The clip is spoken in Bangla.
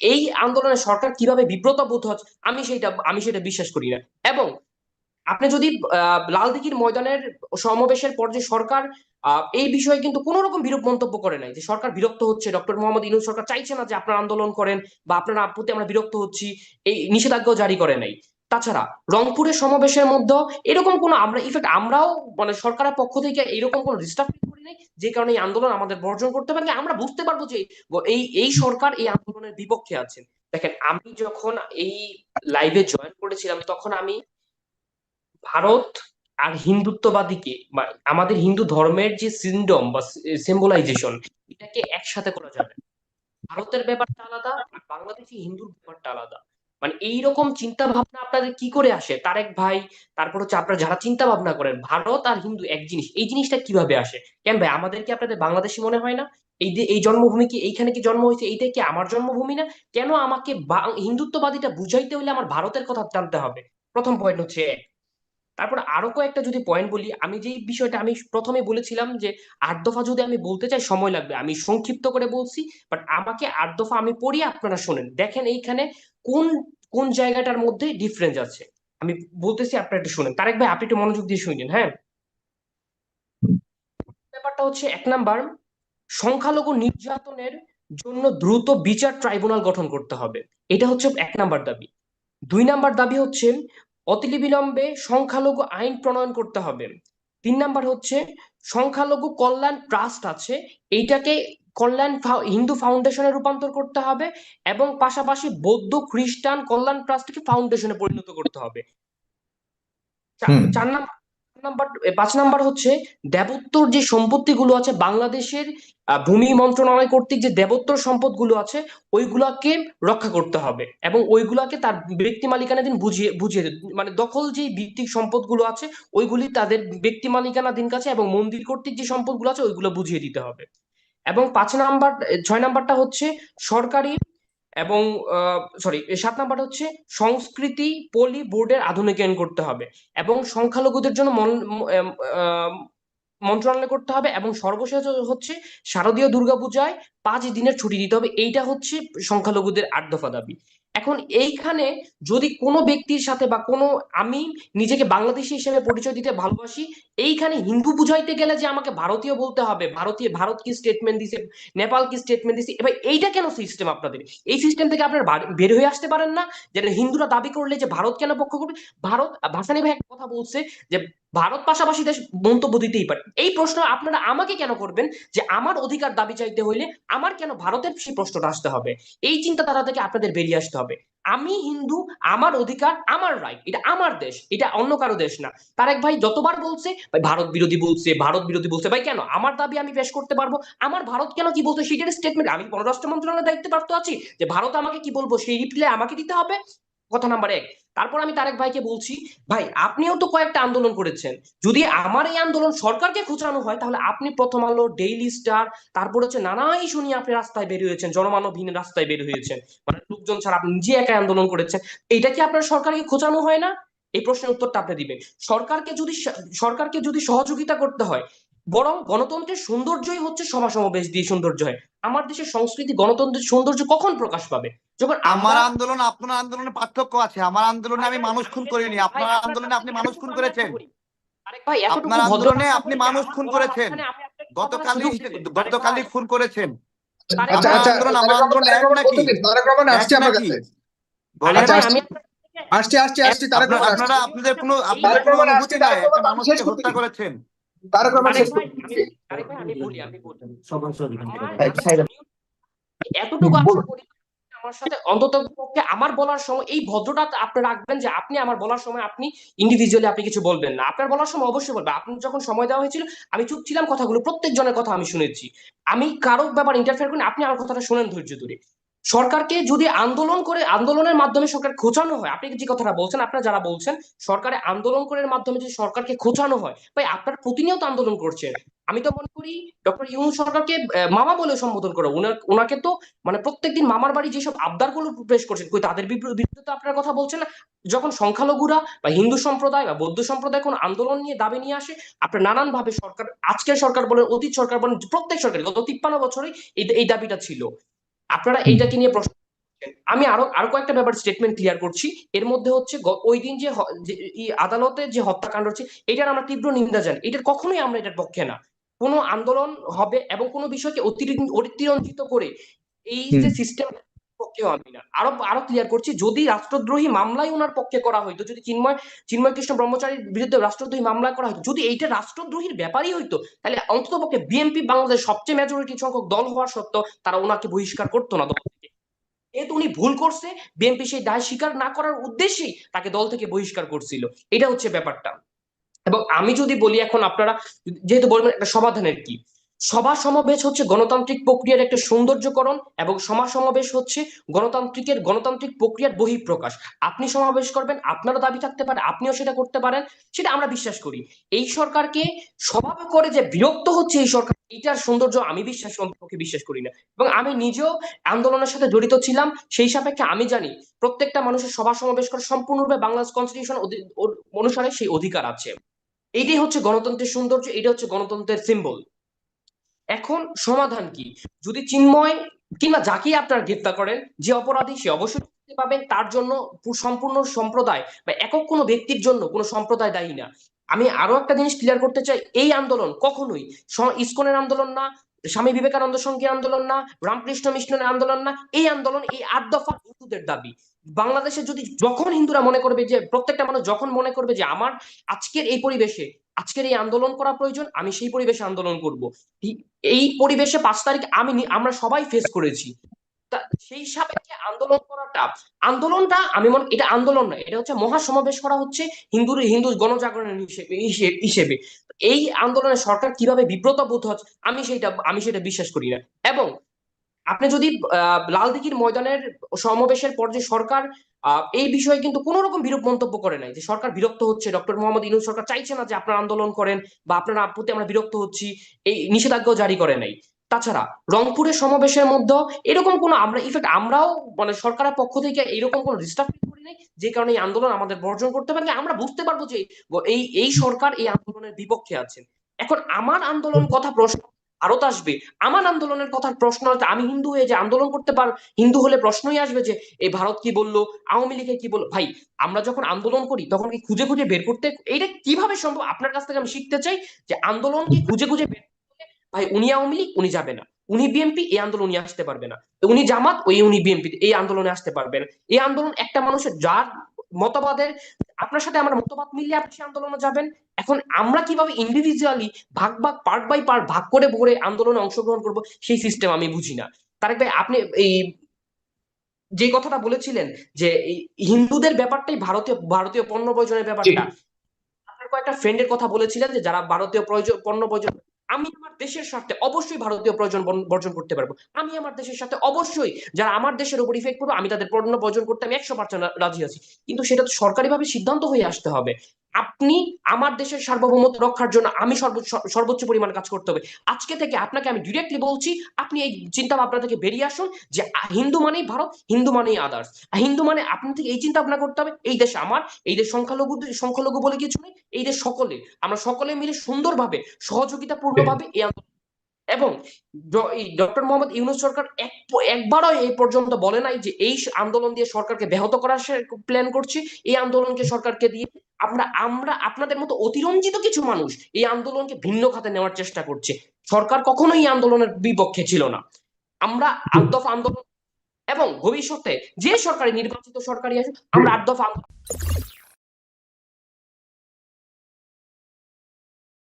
এই আন্দোলনে সরকার কীভাবে বিব্রত বোধ হচ্ছে, আমি সেটা আমি সেটা বিশ্বাস করি না। এবং আপনি যদি লালদিঘির ময়দানের সমাবেশের পর যে সরকার এই বিষয়ে কিন্তু কোন রকম বিরূপ মন্তব্য করে নাই যে সরকার বিরক্ত হচ্ছে, ডক্টর মোহাম্মদ ইনুল সরকার চাইছে না যে আপনারা আন্দোলন করেন বা আপনারা প্রতি আমরা বিরক্ত হচ্ছি, এই নিষেধাজ্ঞাও জারি করে নাই। তাছাড়া রংপুরের সমাবেশের মধ্যে এরকম কোনো আমরা ইনফ্যাক্ট আমরাও মানে সরকারের পক্ষ থেকে এরকম কোনো রিস্ট্রাকশন করি নাই, যে কারণে এই আন্দোলন আমাদের বর্জন করতে পারি আমরা বুঝতে পারব যে এই এই সরকার এই আন্দোলনের বিপক্ষে আছেন। দেখেন, আমি যখন এই লাইভে জয়েন করেছিলাম, তখন আমি ভারত আর হিন্দুত্ববাদীকে বা আমাদের হিন্দু ধর্মের যে সিন্ডম বা সিম্বলাইজেশন এটাকে একসাথে করা যাবে ভারতের ব্যাপারটা আলাদা আর বাংলাদেশি হিন্দুর ব্যাপারটা আলাদা। মানে এইরকম চিন্তা ভাবনা আপনাদের কি করে আসে? তারেক ভাই, তারপর হচ্ছে আপনারা যারা চিন্তা ভাবনা করেন, ভারত আর হিন্দু এক জিনিস, এই জিনিসটা কীভাবে আসে? কেন ভাই, আমাদের কি আপনাদের বাংলাদেশি মনে হয় না? এই যে, এই জন্মভূমি কি, এইখানে কি জন্ম হয়েছে, এইটা কি আমার জন্মভূমি না? কেন আমাকে হিন্দুত্ববাদীটা বুঝাইতে হলে আমার ভারতের কথা জানতে হবে? প্রথম পয়েন্ট হচ্ছে এক। তারপর আরও কয়েকটা যদি পয়েন্ট বলি, আমি যেই বিষয়টা আমি প্রথমে বলেছিলাম যে, আট দফা যদি আমি বলতে চাই, সময় লাগবে। আমি সংক্ষিপ্ত করে বলছি বাট আমাকে আট দফা আমি পড়ি আপনারা শোনেন। দেখেন এইখানে কোন কোন জায়গাটার মধ্যে ডিফারেন্স আছে? আমি বলতেছি আপনারা একটু শুনেন। তারেক ভাই, আপনি একটু মনোযোগ দিয়ে শুনেন হ্যাঁ? ব্যাপারটা হচ্ছে এক নাম্বার, সংখ্যালঘু নির্যাতনের জন্য দ্রুত বিচার ট্রাইব্যুনাল গঠন করতে হবে। এটা হচ্ছে এক নাম্বার দাবি। দুই নাম্বার দাবি হচ্ছে, অতিবিলম্বে সংখ্যালঘু আইন প্রণয়ন করতে হবে। তিন নাম্বার হচ্ছে, সংখ্যালঘু কল্যাণ ট্রাস্ট আছে, এইটাকে কল্যাণ হিন্দু ফাউন্ডেশনে রূপান্তর করতে হবে এবং পাশাপাশি বৌদ্ধ খ্রিস্টান কল্যাণ ট্রাস্টকে ফাউন্ডেশনে পরিণত করতে হবে। চার নাম্বার নাম্বার পাঁচ নাম্বার হচ্ছে দেবোত্তর যে সম্পত্তিগুলো আছে বাংলাদেশের ভূমি মন্ত্রণালয় কর্তৃক যে দেবোত্তর সম্পদগুলো আছে ওইগুলাকে রক্ষা করতে হবে এবং ওইগুলাকে তার ব্যক্তি মালিকানাধীন বুঝিয়ে বুঝিয়ে মানে দখল যে ভিত্তিক সম্পদগুলো আছে ওইগুলি তাদের ব্যক্তি মালিকানাধীন কাছে এবং মন্দির কর্তৃক যে সম্পদগুলো আছে ওইগুলো বুঝিয়ে দিতে হবে এবং পাঁচ নাম্বার, ছয় নাম্বারটা হচ্ছে সরকারি এবং সরি সাত নাম্বার হচ্ছে সংস্কৃতি পলি বোর্ডের আধুনিকায়ন করতে হবে এবং সংখ্যালঘুদের জন্য মন- মন্ত্রণালয় করতে হবে এবং সর্বশেষ হচ্ছে শারদীয় দুর্গাপূজায় পাঁচ দিনের ছুটি দিতে হবে। এইটা হচ্ছে সংখ্যালঘুদের আট দফা দাবি। এখন এইখানে যদি কোনো ব্যক্তির সাথে বা কোনো আমি নিজেকে বাংলাদেশি হিসেবে পরিচয় দিতে ভালোবাসি, এইখানে হিন্দু বুঝাইতে গেলে যে আমাকে ভারতীয় বলতে হবে, ভারতীয়, ভারত কি স্টেটমেন্ট দিছে, নেপাল কি স্টেটমেন্ট দিছে, এবার এইটা কেন সিস্টেম আপনাদের? এই সিস্টেম থেকে আপনারা বের হয়ে আসতে পারেন না যে হিন্দুরা দাবি করলে যে ভারত কেন পক্ষ করবে? ভারত, ভাসানি ভাই একটা কথা বলছে যে ভারত পাশাপাশি দেশ মন্তব্য দিতেই পারে। এই প্রশ্ন আপনারা আমাকে কেন করবেন যে আমার অধিকার দাবি চাইতে হইলে আমার কেন ভারতের সেই প্রশ্নটা আসতে হবে? এই চিন্তাধারা থেকে আপনাদের বেরিয়ে আসতে হবে। আমি হিন্দু, আমার অধিকার, আমার রাইট এটা আমার দেশ, এটা অন্য কারও দেশ না। তারেক ভাই যতবার বলছে, ভাই ভারত বিরোধী বলছে, ভারত বিরোধী বলছে ভাই কেন? আমার দাবি আমি পেশ করতে পারব? আমার ভারত কেন কি বলছে সেটার স্টেটমেন্ট আমি পররাষ্ট্র মন্ত্রণালয়ের দায়িত্বে প্রাপ্ত আছি যে ভারত আমাকে কি বলব, সেই রিপ্লাই আমাকে দিতে হবে। কথা নাম্বার এক। তারপর আমি তারেক ভাইকে বলছি, ভাই, আপনিও তো কয়েকটা আন্দোলন করেছেন। যদি আমার এই আন্দোলন সরকারকে খোঁচানো হয়, তাহলে আপনি প্রথম আলো ডেইলি স্টার তারপর হচ্ছে নানাই শুনি আপনি রাস্তায় বের হয়েছেন, জনমানবহীন রাস্তায় বের হয়েছেন। মানে লোকজন ছাড়া আপনি নিজে একাই আন্দোলন করেছেন। এটা কি আপনার সরকারকে খোঁচানো হয় না? এই প্রশ্নের উত্তরটা আপনি দিবেন। সরকারকে যদি সরকারকে যদি সহযোগিতা করতে হয় বরং গণতন্ত্রের সৌন্দর্যই হচ্ছে সভা সমাবেশ দিয়ে সৌন্দর্য হয় আমার দেশের সংস্কৃতি গণতন্ত্রের সৌন্দর্য কখন প্রকাশ পাবে যখন আমার আন্দোলন আপনার আন্দোলনে পার্থক্য আছে আমার আন্দোলনে আমি মানুষ খুন করিনি আপনার আন্দোলনে আপনি মানুষ খুন করেছেন আপনার আন্দোলনে আপনি মানুষ খুন করেছেন। আপনাকে গতকালই। গতকালই খুন করেছেন আচ্ছা আচ্ছা আন্দোলন, আমার আন্দোলন এক নাকি? কতদিন? তারেক রহমান আসছে আমার কাছে আচ্ছা, আসছি। আমি আসছি আসছি আসছি তারেক রহমান আপনারা আপনাদের কোনো আপনাদের কোনো অনুভূতি নাই মানুষকে হত্যা করেছেন তারেক রহমান শেষ আমি- বলি, আমি বলি। এতটুকু আমার সাথে অন্তত পক্ষে আমার বলার সময় এই ভদ্রতা আপনি রাখবেন যে আপনি আমার বলার সময় আপনি ইন্ডিভিজুয়ালি আপনি কিছু বলবেন না। আপনার বলার সময় অবশ্যই বলবেন। আপনি যখন সময় দেওয়া হয়েছিল আমি চুপ ছিলাম কথাগুলো। প্রত্যেক জনের কথা আমি শুনেছি। আমি কারও ব্যাপার ইন্টারফেয়ার করি আপনি আমার কথাটা শুনেন ধৈর্য ধরে। সরকারকে যদি আন্দোলন করে, আন্দোলনের মাধ্যমে সরকার খোঁচানো হয়, আপনি যে কথাটা বলছেন, আপনারা যারা বলছেন, সরকারে আন্দোলন করার মাধ্যমে যদি সরকারকে খোঁচানো হয়, ভাই, আপনার প্রতিনিয়ত আন্দোলন করছেন। আমি তো মনে করি, ডক্টর ইউনুস সরকারকে মামা বলে সম্বোধন করে। ওনাকে তো মানে প্রত্যেকদিন মামার বাড়ি যেসব আবদারগুলো পেশ করছেন কই তাদের বিরু- বিরুদ্ধে তো আপনার কথা বলছেন না। যখন সংখ্যালঘুরা বা হিন্দু সম্প্রদায় বা বৌদ্ধ সম্প্রদায় কোন আন্দোলন নিয়ে, দাবি নিয়ে আসে, আপনার নানান ভাবে সরকার, আজকের সরকার বলেন, অতীত সরকার বলেন, প্রত্যেক সরকার গত তিপ্পান্ন বছরে এই দাবিটা ছিল। আপনারা এইটাকে নিয়ে প্রশ্ন আমি আরও আরও কয়েকটা ব্যাপার স্টেটমেন্ট ক্লিয়ার করছি। এর মধ্যে হচ্ছে ওই দিন যে আদালতে যে হত্যাকাণ্ড হচ্ছে এটার আমরা তীব্র নিন্দা জানি এটার কখনোই আমরা এটার পক্ষে না। কোনো আন্দোলন হবে এবং কোনো বিষয়কে অতিরঞ্জিত করে এই যে সিস্টেম পক্ষেও আমি না। আরও আরও ক্লিয়ার করছি, যদি রাষ্ট্রদ্রোহী মামলায় ওনার পক্ষে করা হইতো, যদি চিন্ময় চিন্ময় কৃষ্ণ ব্রহ্মচারীর বিরুদ্ধে রাষ্ট্রদ্রোহী মামলা করা হতো যদি এইটা রাষ্ট্রদ্রোহীর ব্যাপারই হইতো, তাহলে অন্তত পক্ষে বিএনপি বাংলাদেশ সবচেয়ে মেজরিটি সংখ্যক দল হওয়া সত্ত্বেও তারা ওনাকে বহিষ্কার করতো না দল থেকে। যেহেতু উনি ভুল করছে বিএনপি সেই দায় স্বীকার না করার উদ্দেশ্যেই তাকে দল থেকে বহিষ্কার করছিল। এটা হচ্ছে ব্যাপারটা। এবং আমি যদি বলি এখন আপনারা, যেহেতু বলবেন একটা সমাধানের কি সভা সমাবেশ হচ্ছে গণতান্ত্রিক প্রক্রিয়ার একটা সৌন্দর্যকরণ এবং সভা সমাবেশ হচ্ছে গণতান্ত্রিকের গণতান্ত্রিক প্রক্রিয়ার বহিঃপ্রকাশ। আপনি সমাবেশ করবেন, আপনারও দাবি থাকতে পারে, আপনিও সেটা করতে পারেন, সেটা আমরা বিশ্বাস করি। এই সরকারকে স্বভাবে করে যে বিরক্ত হচ্ছে এই সরকার, এইটার সৌন্দর্য আমি বিশ্বাস সম্পর্কে বিশ্বাস করি না। এবং আমি নিজেও আন্দোলনের সাথে জড়িত ছিলাম, সেই সাপেক্ষে আমি জানি প্রত্যেকটা মানুষের সভা সমাবেশ করার সম্পূর্ণরূপে বাংলাদেশ কনস্টিটিউশন অনুসারে সেই অধিকার আছে। এইটাই হচ্ছে গণতন্ত্রের সৌন্দর্য, এটা হচ্ছে গণতন্ত্রের সিম্বল এখন সমাধান কি? যদি চিন্ময় কিংবা যাকেই আপনারা গ্রেপ্তার করেন, যে অপরাধী সে অবশ্যই পাবেন। তার জন্য সম্পূর্ণ সম্প্রদায় বা একক কোনো ব্যক্তির জন্য কোনো সম্প্রদায় দায়ী না। আমি আরও একটা জিনিস ক্লিয়ার করতে চাই। এই আন্দোলন কখনোই ইসকনের আন্দোলন না, স্বামী বিবেকানন্দ সঙ্গী আন্দোলন না, রামকৃষ্ণ মিশনের আন্দোলন না। এই আন্দোলন এই আট দফা হিন্দুদের দাবি। বাংলাদেশে যদি যখন হিন্দুরা মনে করবে যে, প্রত্যেকটা মানুষ যখন মনে করবে যে, আমার আজকের এই পরিবেশে আজকের এই আন্দোলন করা প্রয়োজন, আমি সেই পরিবেশে আন্দোলন করব। এই পরিবেশে পাঁচ তারিখ আমি আমরা সবাই ফেস করেছি। সেই সাপেক্ষে আন্দোলন করাটা, আন্দোলনটা আমি মনে, এটা আন্দোলন না এটা হচ্ছে মহাসমাবেশ করা হচ্ছে হিন্দুর হিন্দু গণজাগরণের হিসেবে হিসে- হিসেবে। এই আন্দোলনে সরকার কীভাবে বিব্রত বোধ হচ্ছে, আমি সেটা আমি সেটা বিশ্বাস করি না। এবং আপনি যদি লালদিঘির ময়দানের সমাবেশের পর যে সরকার এই বিষয়ে কিন্তু কোন রকম বিরূপ মন্তব্য করে নাই যে সরকার বিরক্ত হচ্ছে, ডক্টর মোহাম্মদ ইনুস সরকার চাইছে না যে আপনারা আন্দোলন করেন বা আপনারা প্রতি আমরা বিরক্ত হচ্ছি, এই নিষেধাজ্ঞাও জারি করে নাই। তাছাড়া রংপুরের সমাবেশের মধ্যে এরকম কোনো আমরা ইনফ্যাক্ট আমরাও মানে সরকারের পক্ষ থেকে এরকম কোনো রিস্ট্রাকশন করি নাই, যে কারণে এই আন্দোলন আমাদের বর্জন করতে পারে আমরা বুঝতে পারব যে এই এই সরকার এই আন্দোলনের বিপক্ষে আছেন। এখন আমার আন্দোলন কথা প্রশ্ন ভারত আসবে। আমার আন্দোলনের কথার প্রশ্ন আমি হিন্দু হয়ে যে আন্দোলন করতে পার, হিন্দু হলে প্রশ্নই আসবে যে এই ভারত কি বলল? আওয়ামী লীগে কি বলল? ভাই, আমরা যখন আন্দোলন করি, তখন কি খুঁজে খুঁজে বের করতে, এইটা কীভাবে সম্ভব? আপনার কাছ থেকে আমি শিখতে চাই যে আন্দোলন কি খুঁজে খুঁজে বের করতে? ভাই, উনি আওয়ামী লীগ, উনি যাবে না। উনি বিএনপি এই আন্দোলন আসতে পারবে না। উনি জামাত, ওই উনি বিএনপি এই আন্দোলনে আসতে পারবে না। এই আন্দোলন একটা মানুষের, যার মতবাদের, আপনার সাথে আমার মতবাদ মিলিয়ে আপনি আন্দোলনে যাবেন। এখন আমরা কীভাবে ইন্ডিভিজুয়ালি ভাগ ভাগ পার্ট বাই পার্ট ভাগ করে ভরে আন্দোলনে অংশগ্রহণ করব সেই সিস্টেম আমি বুঝি না। তারেক ভাই আপনি এই যে কথাটা বলেছিলেন যে হিন্দুদের ব্যাপারটাই ভারতীয় ভারতীয় পণ্য প্রয়োজনের ব্যাপারটা আপনার কয়েকটা ফ্রেন্ডের কথা বলেছিলেন যে যারা ভারতীয় প্রয়োজন পণ্য প্রয়োজন আমি আমার দেশের স্বার্থে অবশ্যই ভারতীয় প্রয়োজন বর্জন করতে পারব। আমি আমার দেশের সাথে অবশ্যই যারা আমার দেশের উপর ইফেক্ট করব আমি তাদের পণ্য বর্জন করতে আমি একশো পার্সেন্ট রাজি আছি। কিন্তু সেটা তো সরকারিভাবে সিদ্ধান্ত হয়ে আসতে হবে। আপনি আমার দেশের সার্বভৌমত্ব রক্ষার জন্য আমি সর্বোচ্চ পরিমাণ কাজ করতে হবে। আজকে থেকে আপনাকে আমি ডিরেক্টলি বলছি আপনি এই চিন্তা ভাবনা থেকে বেরিয়ে আসুন যে হিন্দু মানেই ভারত হিন্দু মানেই আদার্স হিন্দু মানে আপনি থেকে এই চিন্তা ভাবনা করতে হবে এই দেশ আমার এই দেশ সংখ্যালঘু সংখ্যালঘু বলে কিছু নেই এই দেশ সকলে আমরা সকলে মিলে সুন্দরভাবে সহযোগিতাপূর্ণভাবে এই আন্দোলন এবং ডক্টর মোহাম্মদ ইউনুস সরকার এক, একবারও এই পর্যন্ত বলে নাই যে এই আন্দোলন দিয়ে সরকারকে ব্যাহত করার প্ল্যান করছি। এই আন্দোলনকে সরকারকে দিয়ে আমরা আমরা আপনাদের মতো অতিরঞ্জিত কিছু মানুষ এই আন্দোলনকে ভিন্ন খাতে নেওয়ার চেষ্টা করছে। সরকার কখনোই এই আন্দোলনের বিপক্ষে ছিল না। আমরা আট দফা আন্দোলন এবং ভবিষ্যতে যে সরকারি নির্বাচিত সরকারি আসুক, আমরা আট দফা আন্দোলন